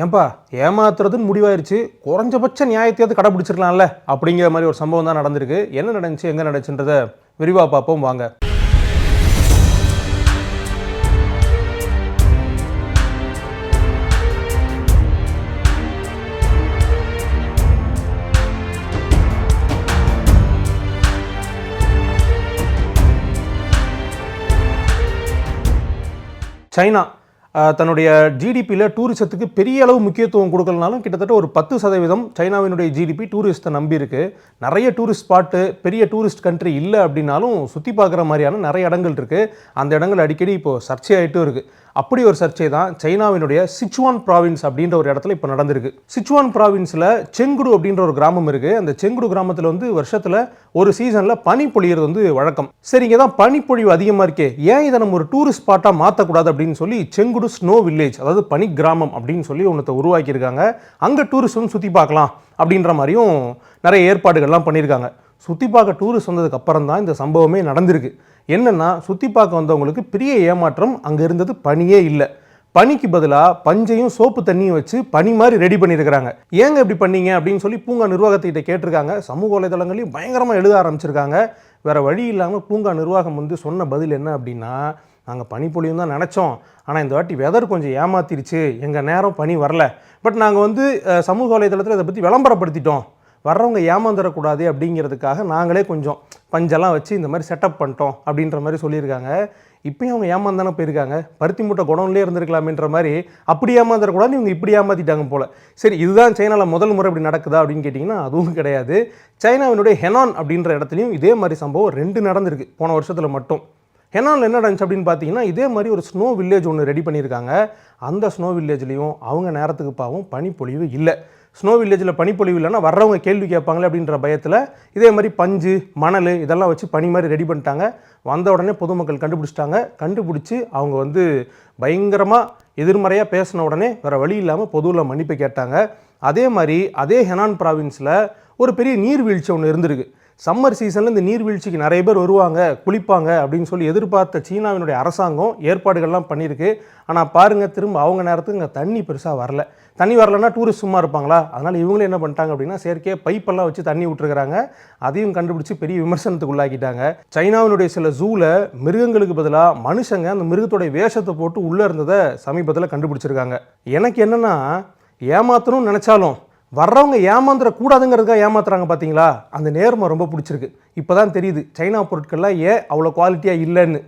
ஏன்பா ஏமாத்துறதுன்னு முடிவாயிருச்சு. குறைஞ்சபட்ச நியாயத்தையாவது கடைபிடிச்சிருக்கலாம்ல. அப்படிங்கிற மாதிரி ஒரு சம்பவம் தான் நடந்திருக்கு. என்ன நடந்துச்சு எங்கே நடந்துச்சுன்றதை விரிவாக பார்ப்போம் வாங்க. சைனா தன்னுடைய ஜிடிபியில் டூரிசத்துக்கு பெரிய அளவு முக்கியத்துவம் கொடுக்கலனாலும் கிட்டத்தட்ட ஒரு பத்து சதவீதம் சைனாவினுடைய ஜிடிபி டூரிஸ்ட்டை நம்பியிருக்கு நிறைய டூரிஸ்ட் ஸ்பாட்டு பெரிய டூரிஸ்ட் கண்ட்ரி இல்லை அப்படின்னாலும் சுற்றி பார்க்குற மாதிரியான நிறைய இடங்கள் இருக்குது அந்த இடங்கள் அடிக்கடி இப்போ சர்ச்சையாயிட்டும் இருக்குது அப்படி ஒரு சர்ச்சை தான் சைனாவினுடைய சிச்சுவான் ப்ராவின்ஸ் அப்படின்ற ஒரு இடத்துல இப்போ நடந்திருக்கு. சிச்சுவான் ப்ராவின்ஸில் செங்குடு அப்படின்ற ஒரு கிராமம் இருக்குது அந்த செங்குடு கிராமத்தில் வந்து வருஷத்தில் ஒரு சீசனில் பனி பொழியிறது வந்து வழக்கம். சரி இங்கே தான் பனிப்பொழிவு அதிகமாக இருக்கே. ஏன் இதை நம்ம ஒரு டூரிஸ்ட் ஸ்பாட்டாக மாற்றக்கூடாது அப்படின்னு சொல்லி செங்குடு ஸ்னோ வில்லேஜ் அதாவது பனி கிராமம் அப்படின்னு சொல்லி ஒன்றத்தை உருவாக்கியிருக்காங்க. அங்கே டூரிஸ்ட் வந்து சுற்றி பார்க்கலாம் அப்படின்ற மாதிரியும் நிறைய ஏற்பாடுகள்லாம் பண்ணியிருக்காங்க. சுற்றி பார்க்க டூரிஸ்ட் வந்ததுக்கு அப்புறம் தான் இந்த சம்பவமே நடந்திருக்கு. என்னென்னா சுற்றி பார்க்க வந்தவங்களுக்கு பெரிய ஏமாற்றம் அங்கே இருந்தது பனியே இல்லை. பனிக்கு பதிலாக பஞ்சையும் சோப்பு தண்ணியும் வச்சு பனி மாதிரி ரெடி பண்ணியிருக்கிறாங்க. ஏங்க இப்படி பண்ணீங்க அப்படின்னு சொல்லி பூங்கா நிர்வாகத்திட்ட கேட்டிருக்காங்க. சமூக வலைதளங்களையும் பயங்கரமாக எழுத ஆரம்பிச்சிருக்காங்க. வேறு வழி இல்லாமல் பூங்கா நிர்வாகம் வந்து சொன்ன பதில் என்ன அப்படின்னா நாங்கள் பனிப்பொழியும் தான் நினச்சோம். ஆனால் இந்த வாட்டி வெதர் கொஞ்சம் ஏமாத்திருச்சு. எங்கள் நேரம் பனி வரல. பட் நாங்கள் வந்து சமூக வலைதளத்தில் இதை பற்றி விளம்பரப்படுத்திட்டோம். வர்றவங்க ஏமாந்துடக்கூடாது அப்படிங்கிறதுக்காக நாங்களே கொஞ்சம் பஞ்செல்லாம் வச்சு இந்த மாதிரி செட்டப் பண்ணிட்டோம் அப்படின்ற மாதிரி சொல்லியிருக்காங்க. இப்பயும் அவங்க ஏமாந்தானே போயிருக்காங்க. பருத்தி மூட்டை குடம்லேயே இருந்திருக்கலாமேன்ற மாதிரி அப்படி ஏமாந்துடக்கூடாது இவங்க இப்படி ஏமாத்திட்டாங்க போல. சரி இதுதான் சைனாவில் முதல் முறை இப்படி நடக்குதா அப்படின்னு கேட்டிங்கன்னா அதுவும் கிடையாது. சைனாவினுடைய ஹெனான் அப்படின்ற இடத்துலையும் இதே மாதிரி சம்பவம் ரெண்டு நடந்திருக்கு போன வருஷத்தில் மட்டும். ஹெனானில் என்ன நடந்துச்சு அப்படின்னு பார்த்தீங்கன்னா இதே மாதிரி ஒரு ஸ்னோ வில்லேஜ் ஒன்று ரெடி பண்ணியிருக்காங்க. அந்த ஸ்னோ வில்லேஜ்லேயும் அவங்க நேரத்துக்கு பாவம் பனிப்பொழிவு இல்லை. ஸ்னோ வில்லேஜில் பனிப்பொழிவு இல்லைன்னா வர்றவங்க கேள்வி கேட்பாங்களே அப்படின்ற பயத்தில் இதே மாதிரி பஞ்சு மணல் இதெல்லாம் வச்சு பனி மாதிரி ரெடி பண்ணிட்டாங்க. வந்த உடனே பொதுமக்கள் கண்டுபிடிச்சிட்டாங்க. கண்டுபிடிச்சி அவங்க வந்து பயங்கரமாக எதிர்மறையாக பேசின உடனே வேறு வழி இல்லாமல் பொதுவில் மன்னிப்பு கேட்டாங்க. அதே மாதிரி அதே ஹெனான் ப்ராவின்ஸில் ஒரு பெரிய நீர்வீழ்ச்சி ஒன்று இருந்திருக்கு. சம்மர் சீசனில் இந்த நீர்வீழ்ச்சிக்கு நிறைய பேர் வருவாங்க குளிப்பாங்க அப்படின்னு சொல்லி எதிர்பார்த்த சீனாவினுடைய அரசாங்கம் ஏற்பாடுகள்லாம் பண்ணியிருக்கு. ஆனால் பாருங்கள் திரும்ப அவங்க நேரத்துக்கு இங்கே தண்ணி பெருசாக வரல. தண்ணி வரலன்னா டூரிஸ்ட் சும்மா இருப்பாங்களா? அதனால் இவங்களும் என்ன பண்ணிட்டாங்க அப்படின்னா செயற்கையாக பைப்பெல்லாம் வச்சு தண்ணி விட்டுருக்காங்க அதையும் கண்டுபிடிச்சி பெரிய விமர்சனத்துக்கு உள்ளாக்கிட்டாங்க. சைனாவினுடைய சில ஜூவில் மிருகங்களுக்கு பதிலாக மனுஷங்க அந்த மிருகத்துடைய வேஷத்தை போட்டு உள்ளே இருந்ததை சமீபத்தில் கண்டுபிடிச்சிருக்காங்க. எனக்கு என்னென்னா ஏமாத்தணும்னு நினச்சாலும் வர்றவங்க ஏமாந்துடக்கூடாதுங்கிறதுக்காக ஏமாத்துறாங்க பார்த்தீங்களா அந்த நேர்மை ரொம்ப பிடிச்சிருக்கு. இப்போ தான் தெரியுது சைனா பொருட்கள்லாம் ஏன் அவ்வளோ குவாலிட்டியாக இல்லைன்னு.